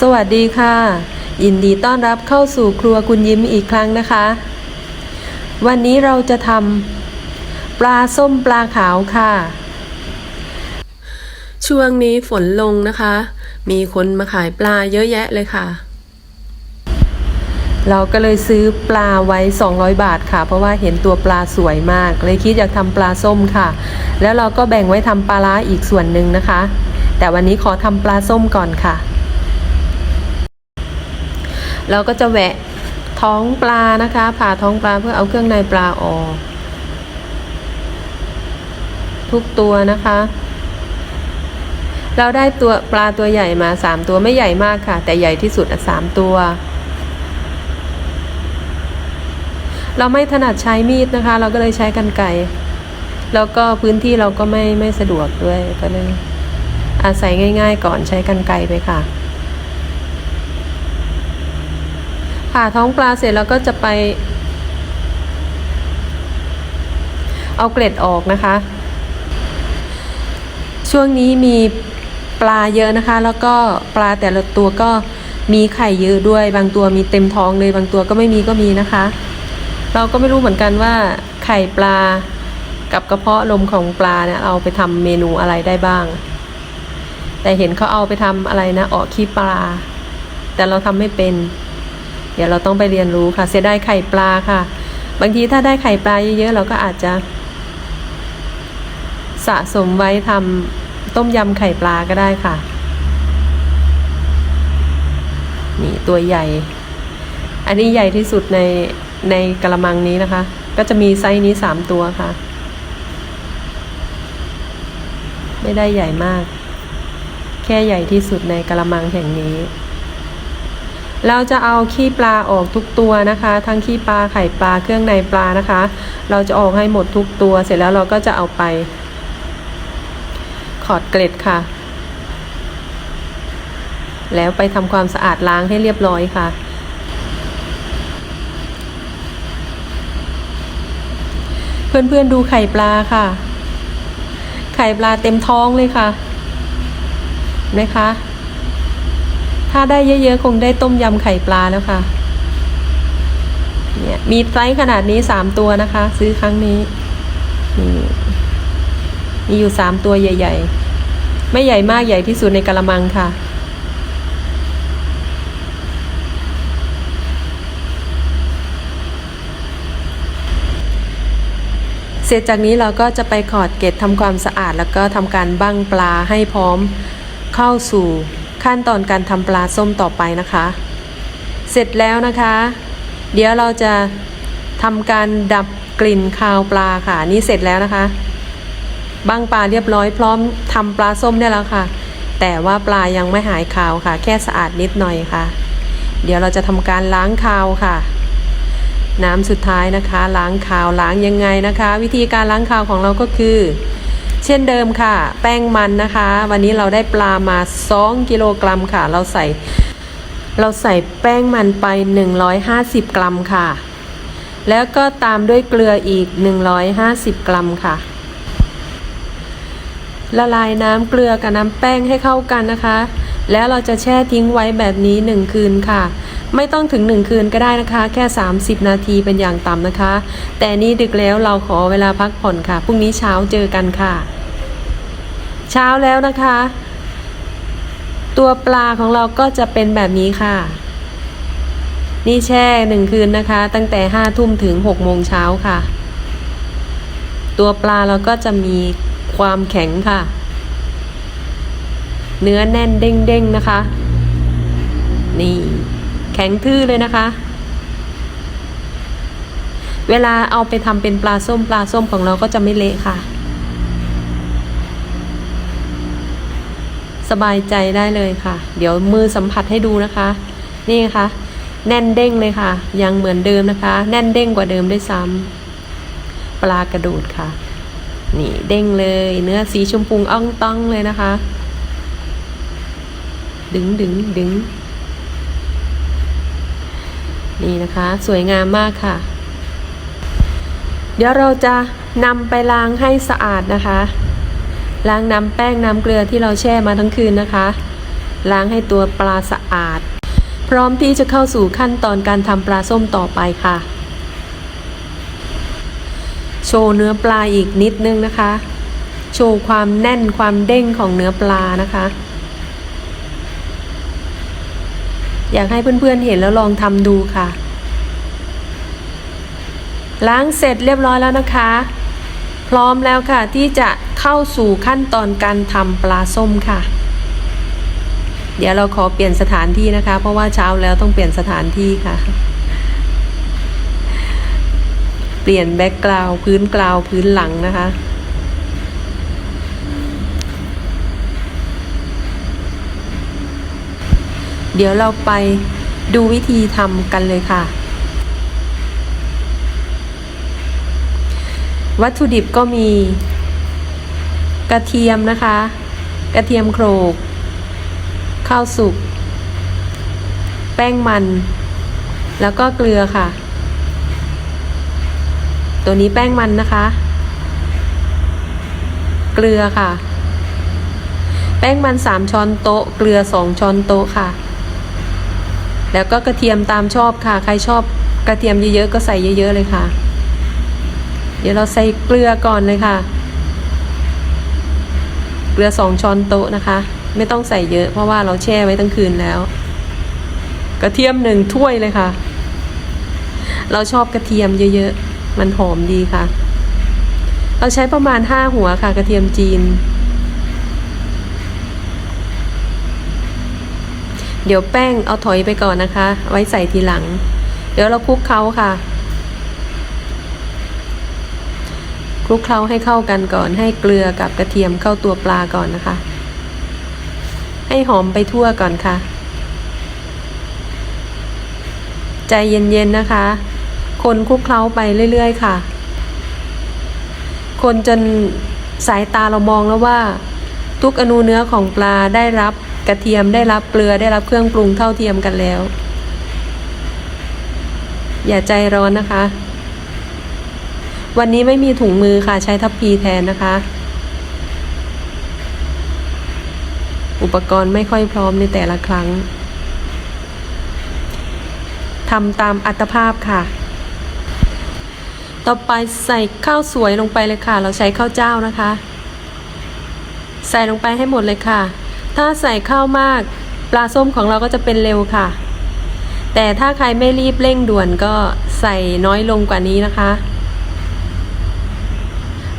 สวัสดีค่ะ ยินดีต้อนรับเข้าสู่ครัวคุณยิ้มอีกครั้งนะคะ วันนี้เราจะทำปลาส้มปลาขาวค่ะ ช่วงนี้ฝนลงนะคะ มีคนมาขายปลาเยอะแยะเลยค่ะ เราก็เลยซื้อปลาไว้ 200 บาทค่ะ เพราะว่าเห็นตัวปลาสวยมาก เลยคิดอยากทำปลาส้มค่ะ แล้วเราก็แบ่งไว้ทำปลาร้าอีกส่วนหนึ่งนะคะ แต่วันนี้ขอทำปลาส้มก่อนค่ะ เราก็จะแหวะท้องปลานะคะ ผ่าท้องปลาเพื่อเอาเครื่องในปลาออก ทุกตัวนะคะ เราได้ตัวปลาตัวใหญ่มาสามตัวไม่ใหญ่มากค่ะ แต่ใหญ่ที่สุดสามตัว เราไม่ถนัดใช้มีดนะคะ เราก็เลยใช้กันไกรแล้วก็พื้นที่เราก็ไม่ไม่สะดวกด้วยก็เลยอาศัยง่าย ๆ ก่อนใช้กันไกรไปค่ะ ผ่าท้องปลาเสร็จแล้วก็จะไป เอาเกล็ดออกนะคะ ช่วงนี้มีปลาเยอะนะคะ แล้วก็ปลาแต่ละตัวก็มีไข่เยอะด้วย บางตัวมีเต็มท้องเลย บางตัวก็ไม่มีก็มีนะคะ เราก็ไม่รู้เหมือนกันว่าไข่ปลากับกระเพาะลมของปลาเนี่ยเอาไปทำเมนูอะไรได้บ้าง แต่เห็นเขาเอาไปทำอะไรนะออกขี้ปลา แต่เราทำไม่เป็น เดี๋ยวเราต้องไปเรียนรู้ค่ะ เสียดายไข่ปลาค่ะ บางทีถ้าได้ไข่ปลาเยอะๆเราก็อาจจะ สะสมไว้ทำต้มยำไข่ปลาก็ได้ค่ะ นี่ตัวใหญ่ อันนี้ใหญ่ที่สุดในในกระมังนี้นะคะ ก็จะมีไซส์นี้สามตัวค่ะ ไม่ได้ใหญ่มาก แค่ใหญ่ที่สุดในกระมังแห่งนี้ เราจะเอาขี้ปลาออกทุกตัวนะคะ ทั้งขี้ปลาไข่ปลาเครื่องในปลานะคะ เราจะออกให้หมดทุกตัว เสร็จแล้วเราก็จะเอาไป ขอดเกล็ดค่ะ แล้วไปทำความสะอาดล้างให้เรียบร้อยค่ะเพื่อนๆดูไข่ปลาค่ะ ไข่ปลาเต็มท้องเลยค่ะ นะคะ ถ้าได้เยอะๆ คงได้ต้มยำไข่ปลาแล้วค่ะ เนี่ยมีไซส์ขนาดนี้สามตัวนะคะ ซื้อครั้งนี้นี่มีอยู่สามตัวใหญ่ ๆ ไม่ใหญ่มากใหญ่ที่สุดในกระมังค่ะเสร็จจากนี้เราก็จะไปขอดเกล็ดทำความสะอาด แล้วก็ทำการบั้งปลาให้พร้อมเข้าสู่ ขั้นตอนการทำปลาส้มต่อไปนะคะ เสร็จแล้วนะคะ เดี๋ยวเราจะทำการดับกลิ่นคาวปลาค่ะนี่เสร็จแล้วนะคะบั้งปลาเรียบร้อยพร้อมทำปลาส้มได้แล้วค่ะ แต่ว่าปลายังไม่หายคาวค่ะ แค่สะอาดนิดหน่อยค่ะ เดี๋ยวเราจะทำการล้างคาวค่ะ น้ำสุดท้ายนะคะ ล้างคาวล้างยังไงนะคะ วิธีการล้างคาวของเราก็คือ เช่นเดิมค่ะ แป้งมันนะคะ วันนี้เราได้ปลามา 2 กิโลกรัมค่ะ เราใส่ เราใส่แป้งมันไป 150 กรัมค่ะ แล้วก็ตามด้วยเกลืออีก 150 กรัมค่ะ ละลายน้ำเกลือกับน้ำแป้งให้เข้ากันนะคะ แล้วเราจะแช่ทิ้งไว้แบบนี้ 1 คืนค่ะ ไม่ต้องถึง 1 คืนก็ได้นะคะ แค่ 30 นาทีเป็นอย่างต่ำนะคะ แต่นี่ดึกแล้วเราขอเวลาพักผ่อนค่ะพรุ่งนี้เช้าเจอกันค่ะ เช้าแล้วนะคะ ตัวปลาของเราก็จะเป็นแบบนี้ค่ะ นี่แช่หนึ่งคืนนะคะ ตั้งแต่ห้าทุ่มถึงหกโมงเช้าค่ะ ตัวปลาเราก็จะมีความแข็งค่ะ เนื้อแน่นเด้งๆนะคะ นี่ แข็งทื่อเลยนะคะ เวลาเอาไปทำเป็นปลาส้มปลาส้มของเราก็จะไม่เละค่ะ สบายใจได้เลยค่ะ เดี๋ยวมือสัมผัสให้ดูนะคะ นี่ค่ะ แน่นเด้งเลยค่ะ ยังเหมือนเดิมนะคะ แน่นเด้งกว่าเดิมด้วยซ้ำปลากระโดดค่ะ นี่เด้งเลย เนื้อสีชมพูอ่องต้องเลยนะคะ ดึงดึงดึง นี่นะคะ สวยงามมากค่ะ เดี๋ยวเราจะนำไปล้างให้สะอาดนะคะ ล้างน้ำแป้งน้ำเกลือที่เราแช่มาทั้งคืนนะคะ ล้างให้ตัวปลาสะอาด พร้อมที่จะเข้าสู่ขั้นตอนการทำปลาส้มต่อไปค่ะ โชว์เนื้อปลาอีกนิดนึงนะคะ โชว์ความแน่นความเด้งของเนื้อปลานะคะ อยากให้เพื่อนๆเห็นแล้วลองทำดูค่ะ ล้างเสร็จเรียบร้อยแล้วนะคะ พร้อมแล้วค่ะที่จะเข้าสู่ขั้นตอนการทำปลาส้มค่ะ เดี๋ยวเราขอเปลี่ยนสถานที่นะคะ เพราะว่าเช้าแล้วต้องเปลี่ยนสถานที่ค่ะ เปลี่ยนแบ็กกราวพื้นกราวพื้นหลังนะคะ เดี๋ยวเราไปดูวิธีทำกันเลยค่ะ วัตถุดิบก็มี กระเทียมนะคะ กระเทียมโครก ข้าวสุก แป้งมัน แล้วก็เกลือค่ะ ตัวนี้แป้งมันนะคะ เกลือค่ะ แป้งมันสามช้อนโต๊ะ เกลือสองช้อนโต๊ะค่ะ แล้วก็กระเทียมตามชอบค่ะ ใครชอบกระเทียมเยอะๆก็ใส่เยอะ ๆ เลยค่ะ เดี๋ยวเราใส่เกลือก่อนเลยค่ะ เกลือสองช้อนโต๊ะนะคะ ไม่ต้องใส่เยอะ เพราะว่าเราแช่ไว้ตั้งคืนแล้ว กระเทียมหนึ่งถ้วยเลยค่ะ เราชอบกระเทียมเยอะๆ มันหอมดีค่ะ เราใช้ประมาณห้าหัวค่ะ กระเทียมจีน เดี๋ยวแป้งเอาถอยไปก่อนนะคะ ไว้ใส่ทีหลัง เดี๋ยวเราคลุกเคล้าค่ะคลุกเคล้าให้เข้ากันก่อน ให้เกลือกับกระเทียมเข้าตัวปลาก่อนนะคะ ให้หอมไปทั่วก่อนค่ะ ใจเย็นๆนะคะ คนคลุกเคล้าไปเรื่อยๆค่ะ คนจนสายตาเรามองแล้วว่า ทุกอนูเนื้อของปลาได้รับ กระเทียมได้รับเกลือได้รับเครื่องปรุงเท่าเทียมกันแล้ว อย่าใจร้อนนะคะ วันนี้ไม่มีถุงมือค่ะใช้ทัพพีแทนนะคะ อุปกรณ์ไม่ค่อยพร้อมในแต่ละครั้งทำตามอัตภาพค่ะ ต่อไปใส่ข้าวสวยลงไปเลยค่ะ เราใช้ข้าวเจ้านะคะ ใส่ลงไปให้หมดเลยค่ะ ถ้าใส่ข้าวมาก ปลาส้มของเราก็จะเป็นเร็วค่ะ แต่ถ้าใครไม่รีบเร่งด่วนก็ใส่น้อยลงกว่านี้นะคะ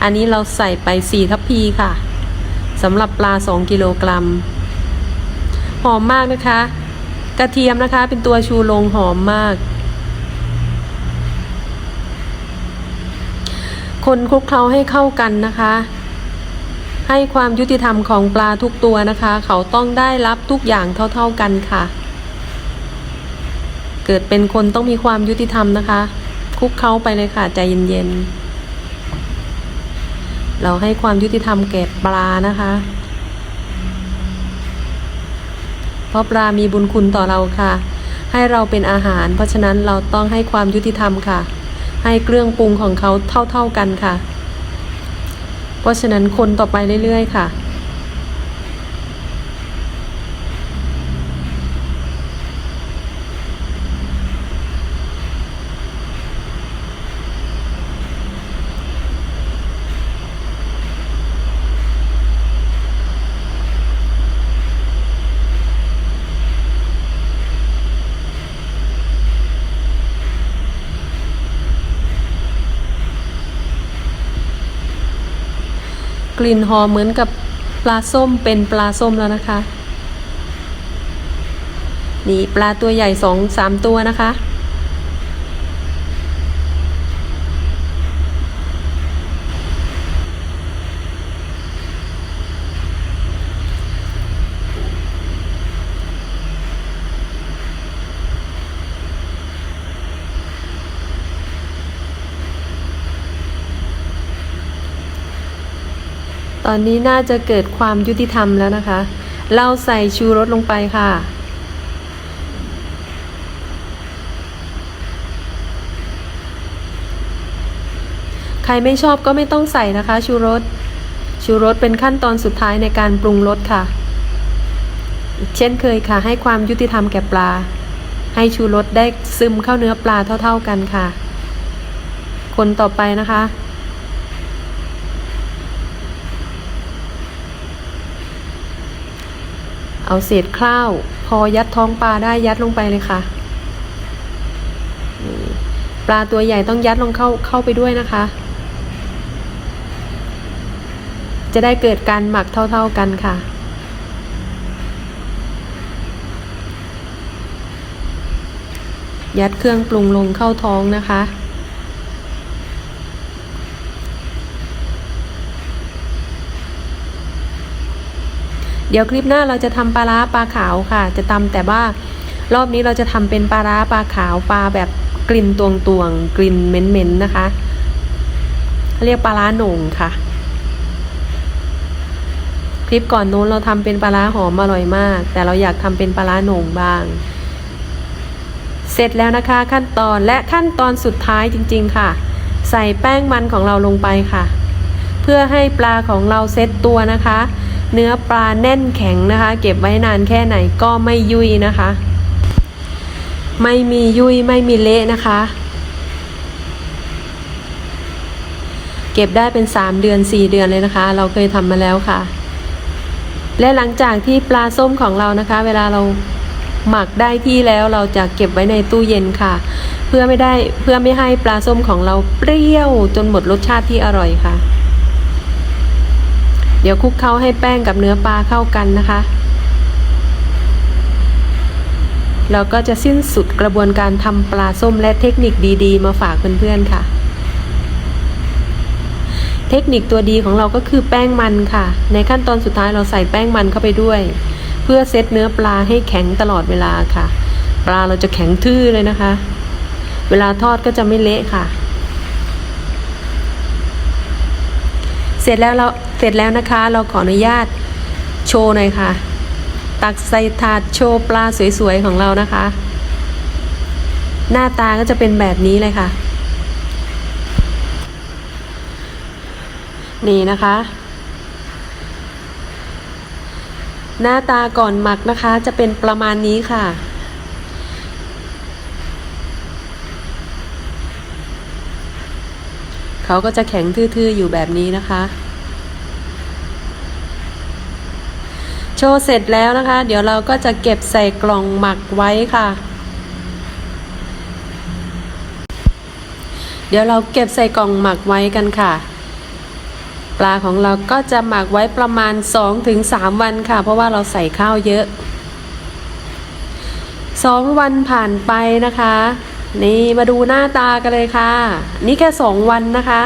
อันนี้เราใส่ไป 4 ทัพพีค่ะสำหรับปลา 2 กิโลกรัม หอมมากนะคะ กระเทียมนะคะเป็นตัวชูโรงหอมมาก คนคลุกเคล้าให้เข้ากันนะคะ ให้ความยุติธรรมของปลาทุกตัวนะคะ เขาต้องได้รับทุกอย่างเท่า ๆกันค่ะ เกิดเป็นคนต้องมีความยุติธรรมนะคะ คุกเคล้าไปเลยค่ะใจเย็นๆ เราให้ความยุติธรรมแก่ปลานะคะ เพราะปลามีบุญคุณต่อเราค่ะ ให้เราเป็นอาหาร เพราะฉะนั้นเราต้องให้ความยุติธรรมค่ะ ให้เครื่องปรุงของเขาเท่า ๆกันค่ะ เพราะฉะนั้นคนต่อไปเรื่อยๆ ค่ะ ลิ่นหอมเหมือนกับปลาส้มเป็นปลาส้มแล้วนะคะ นี่ปลาตัวใหญ่สองสามตัวนะคะ ตอนนี้น่าจะเกิดความยุติธรรมแล้วนะคะ เราใส่ชูรสลงไปค่ะ ใครไม่ชอบก็ไม่ต้องใส่นะคะ ชูรส ชูรสเป็นขั้นตอนสุดท้ายในการปรุงรสค่ะ เช่นเคยค่ะ ให้ความยุติธรรมแก่ปลา ให้ชูรสได้ซึมเข้าเนื้อปลาเท่า ๆกันค่ะ คนต่อไปนะคะ เอาเศษข้าว พอยัดท้องปลาได้ยัดลงไปเลยค่ะ ปลาตัวใหญ่ต้องยัดลงเข้าเข้าไปด้วยนะคะ จะได้เกิดการหมักเท่าๆกันค่ะยัดเครื่องปรุงลงเข้าท้องนะคะ เดี๋ยวคลิปหน้าเราจะทำปลาร้าปลาขาวค่ะ จะทำแต่ว่ารอบนี้เราจะทำเป็นปลาร้าปลาขาวปลาแบบกลิ่นตวงตวงกลิ่นเหม็นๆนนะคะ เรียกปลาร้าหน่งค่ะ คลิปก่อนโน้นเราทำเป็นปลาร้าหอมอร่อยมาก แต่เราอยากทำเป็นปลาร้าหน่งบ้าง เสร็จแล้วนะคะขั้นตอนและขั้นตอนสุดท้ายจริง ๆ ค่ะ ใส่แป้งมันของเราลงไปค่ะ เพื่อให้ปลาของเราเซ็ตตัวนะคะ เนื้อปลาแน่นแข็งนะคะ เก็บไว้นานแค่ไหนก็ไม่ยุ่ยนะคะ ไม่มียุ่ยไม่มีเละนะคะ เก็บได้เป็น 3 เดือน 4 เดือนเลยนะคะ เราเคยทำมาแล้วค่ะ และหลังจากที่ปลาส้มของเรานะคะ เวลาเราหมักได้ที่แล้วเราจะเก็บไว้ในตู้เย็นค่ะ เพื่อไม่ได้เพื่อไม่ให้ปลาส้มของเราเปรี้ยวจนหมดรสชาติที่อร่อยค่ะ เดี๋ยวคลุกเคล้าให้แป้งกับเนื้อปลาเข้ากันนะคะ เราก็จะสิ้นสุดกระบวนการทำปลาส้มและเทคนิคดีๆ มาฝากเพื่อนๆค่ะ เทคนิคตัวดีของเราก็คือแป้งมันค่ะ ในขั้นตอนสุดท้ายเราใส่แป้งมันเข้าไปด้วย เพื่อเซตเนื้อปลาให้แข็งตลอดเวลาค่ะ ปลาเราจะแข็งทื่อเลยนะคะ เวลาทอดก็จะไม่เละค่ะ เสร็จแล้วเรา เสร็จแล้วนะคะ เราขออนุญาตโชว์หน่อยค่ะ ตักใส่ถาดโชว์ปลาสวยๆของเรานะคะ หน้าตาก็จะเป็นแบบนี้เลยค่ะ นี่นะคะ หน้าตาก่อนหมักนะคะ จะเป็นประมาณนี้ค่ะเขาก็จะแข็งทื่อๆอยู่แบบนี้นะคะ โช ว์เสร็จแล้วนะคะ เดี๋ยวเราก็จะเก็บใส่กล่องหมักไว้ค่ะ เดี๋ยวเราเก็บใส่กล่องหมักไว้กันค่ะ ปลาของเราก็จะหมักไว้ประมาณ 2-3 วันค่ะ เพราะว่าเราใส่ข้าวเยอะ 2 วันผ่านไปนะคะ นี่มาดูหน้าตากันเลยค่ะ นี่แค่ 2 วันนะคะ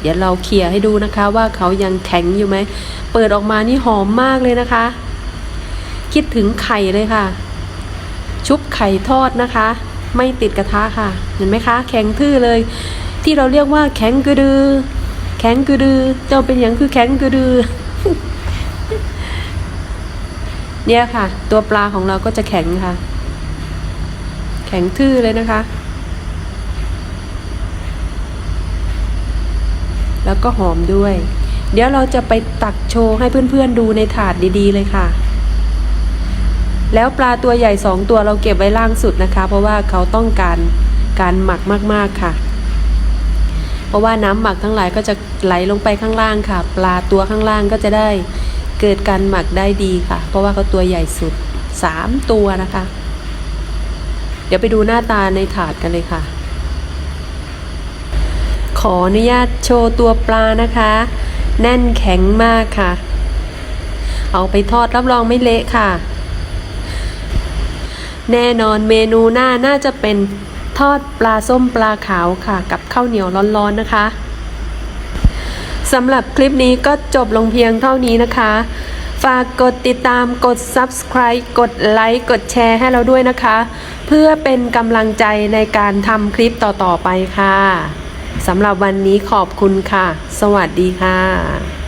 เดี๋ยวเราเคลียร์ให้ดูนะคะว่าเขายังแข็งอยู่ไหม เปิดออกมานี่หอมมากเลยนะคะ คิดถึงไข่เลยค่ะ ชุบไข่ทอดนะคะ ไม่ติดกระทะค่ะ เห็นไหมคะ แข็งทื่อเลย ที่เราเรียกว่าแข็งกระดือ แข็งกระดือเจ้าเป็นอย่างคือแข็งกระดือเนี่ยค่ะ ตัวปลาของเราก็จะแข็งค่ะ แข็งทื่อเลยนะคะ แล้วก็หอมด้วย เดี๋ยวเราจะไปตักโชว์ให้เพื่อนๆดูในถาดดีๆเลยค่ะ แล้วปลาตัวใหญ่สองตัวเราเก็บไว้ล่างสุดนะคะ เพราะว่าเขาต้องการการหมักมากๆค่ะ เพราะว่าน้ำหมักทั้งหลายก็จะไหลลงไปข้างล่างค่ะ ปลาตัวข้างล่างก็จะได้เกิดการหมักได้ดีค่ะ เพราะว่าเขาตัวใหญ่สุดสามตัวนะคะ เดี๋ยวไปดูหน้าตาในถาดกันเลยค่ะ ขออนุญาตโชว์ตัวปลานะคะ แน่นแข็งมากค่ะ เอาไปทอดรับรองไม่เละค่ะ แน่นอนเมนูหน้าน่าจะเป็นทอดปลาส้มปลาขาวค่ะ กับข้าวเหนียวร้อนๆนะคะสำหรับคลิปนี้ก็จบลงเพียงเท่านี้นะคะ ฝากกดติดตามกด subscribe กดไลค์กดแชร์ให้เราด้วยนะคะ เพื่อเป็นกำลังใจในการทำคลิปต่อๆไปค่ะ สำหรับวันนี้ขอบคุณค่ะ สวัสดีค่ะ